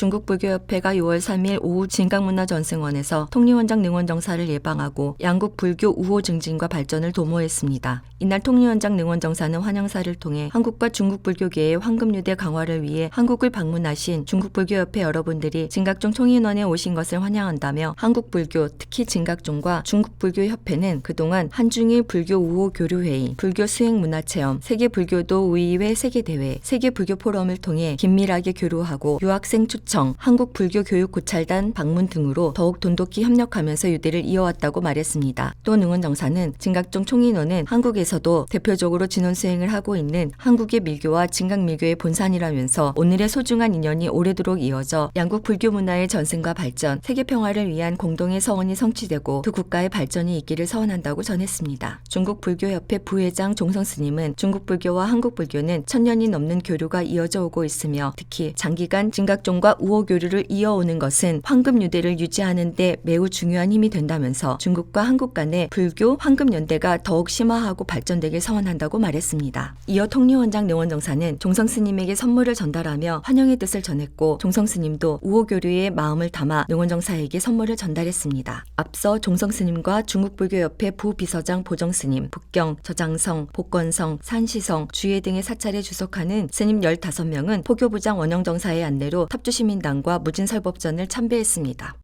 중국불교협회가 6월 3일 오후 진강문화전승원에서 통리원장 능원정사를 예방하고 양국 불교 우호 증진과 발전을 도모했습니다. 이날 통리원장 능원정사는 환영사를 통해 한국과 중국 불교계의 황금유대 강화를 위해 한국을 방문하신 중국불교협회 여러분들이 진각종 총인원에 오신 것을 환영한다며 한국불교, 특히 진각종과 중국불교협회는 그동안 한중일 불교 우호 교류회의, 불교 수행 문화체험, 세계불교도 우의회 세계대회, 세계불교 포럼을 통해 긴밀하게 교류하고 유학생 초 청, 한국불교 교육고찰단 방문 등으로 더욱 돈독히 협력하면서 유대를 이어왔다고 말했습니다. 또 능원정사는 진각종 총인원은 한국에서도 대표적으로 진원 수행을 하고 있는 한국의 밀교와 진각밀교의 본산이라면서 오늘의 소중한 인연이 오래도록 이어져 양국 불교 문화의 전승과 발전, 세계 평화를 위한 공동의 서원이 성취되고 두 국가의 발전이 있기를 서원한다고 전했습니다. 중국 불교협회 부회장 종성 스님은 중국 불교와 한국 불교는 천년이 넘는 교류가 이어져 오고 있으며 특히 장기간 진각종과 우호 교류를 이어오는 것은 황금 유대를 유지하는 데 매우 중요한 힘이 된다면서 중국과 한국 간의 불교 황금 연대가 더욱 심화하고 발전되길 서원한다고 말했습니다. 이어 통리원장 능원정사는 종성 스님에게 선물을 전달하며 환영의 뜻을 전했고 종성 스님도 우호 교류의 마음을 담아 능원정사에게 선물을 전달했습니다. 앞서 종성 스님과 중국불교협회 부비서장 보정 스님, 북경, 저장성, 복건성, 산시성, 주예 등의 사찰에 주석하는 스님 15명은 포교부장 원영정사의 안내로 탑주시 민당과 무진설법전을 참배했습니다.